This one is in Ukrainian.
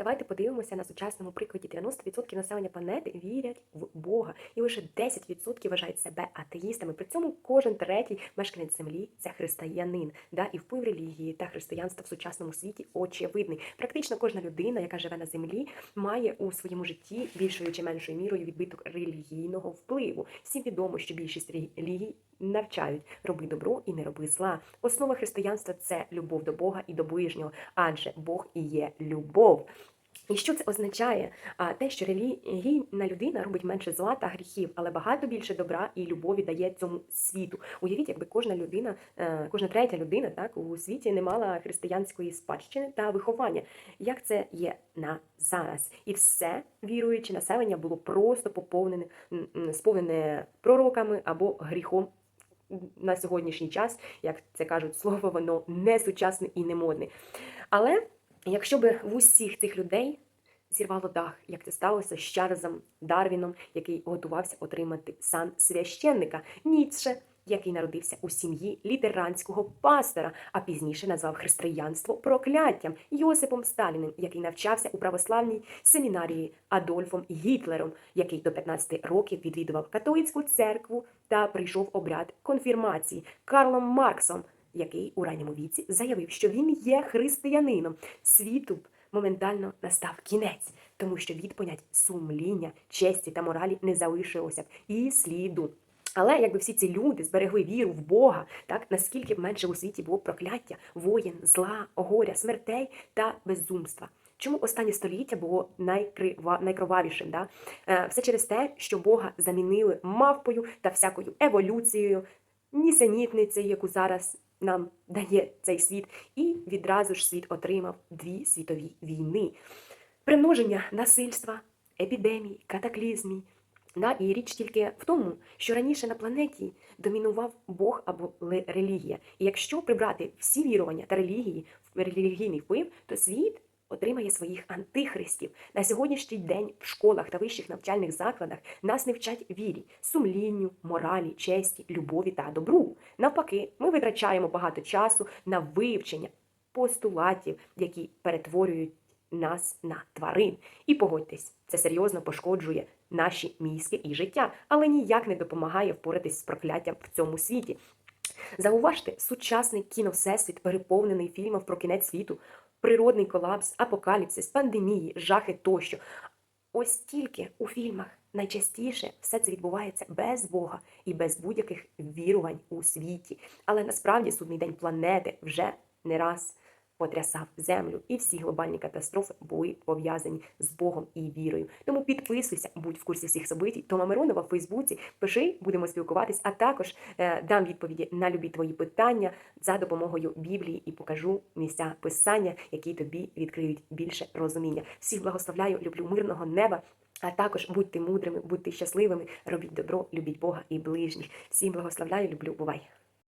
Давайте подивимося на сучасному прикладі. 90% населення планети вірять в Бога, і лише 10% вважають себе атеїстами. При цьому кожен третій мешканець землі це християнин. Да? І вплив релігії та християнства в сучасному світі очевидний. Практично кожна людина, яка живе на землі, має у своєму житті більшою чи меншою мірою відбиток релігійного впливу. Всім відомо, що більшість релігій навчають роби добро і не роби зла. Основа християнства це любов до Бога і до ближнього, адже Бог і є любов. І що це означає? А те, що релігійна людина робить менше зла та гріхів, але багато більше добра і любові дає цьому світу. Уявіть, якби кожна людина, е, кожна третя людина, так у світі не мала християнської спадщини та виховання. Як це є на зараз? І все віруюче населення було просто поповнене сповнене пророками або гріхом. На сьогоднішній час, як це кажуть, слово воно не сучасне і не модне. Але Якщо би в усіх цих людей зірвало дах, як це сталося з Чарльзом Дарвіном, який готувався отримати сан священника, Ніцше, який народився у сім'ї літеранського пастора, а пізніше назвав християнство прокляттям, Йосипом Сталіним, який навчався у православній семінарії Адольфом Гітлером, який до 15 років відвідував католицьку церкву та прийшов обряд конфірмації, Карлом Марксом який у ранньому віці заявив, що він є християнином. Світу б моментально настав кінець, тому що від понять сумління, честі та моралі не залишилося б і сліду. Але якби всі ці люди зберегли віру в Бога, так наскільки б менше у світі було прокляття, воєн, зла, горя, смертей та безумства. Чому останнє століття було найкрива, найкровавішим? Да? Е, Все через те, що Бога замінили мавпою та всякою еволюцією, нісенітницею, яку зараз нам дає цей світ, і відразу ж світ отримав дві світові війни, примноження насильства, епідемій, катаклізмій. Да, і річ тільки в тому, що раніше на планеті домінував Бог або релігія. І якщо прибрати всі вірування та релігії, релігійний вплив, то світ отримає своїх антихристів. На сьогоднішній день в школах та вищих навчальних закладах нас не вчать вірі, сумлінню, моралі, честі, любові та добру. Навпаки, ми витрачаємо багато часу на вивчення постулатів, які перетворюють нас на тварин. І погодьтесь, це серйозно пошкоджує наші мізки і життя, але ніяк не допомагає впоратись з прокляттям в цьому світі. Зауважте, сучасний кіновсесвіт переповнений фільмом про кінець світу, природний колапс, апокаліпсис, пандемії, жахи тощо. Ось тільки у фільмах найчастіше все це відбувається без Бога і без будь-яких вірувань у світі. Але насправді судний день планети вже не раз потрясав землю, і всі глобальні катастрофи були пов'язані з Богом і вірою. Тому підписуйся, будь в курсі всіх событій. Тома Миронова в Фейсбуці. Пиши, будемо спілкуватись, а також е, дам відповіді на любі твої питання за допомогою Біблії і покажу місця писання, які тобі відкриють більше розуміння. Всіх благословляю, люблю мирного неба. А також будьте мудрими, будьте щасливими, робіть добро, любіть Бога і ближніх. Всім благословляю, люблю, бувай!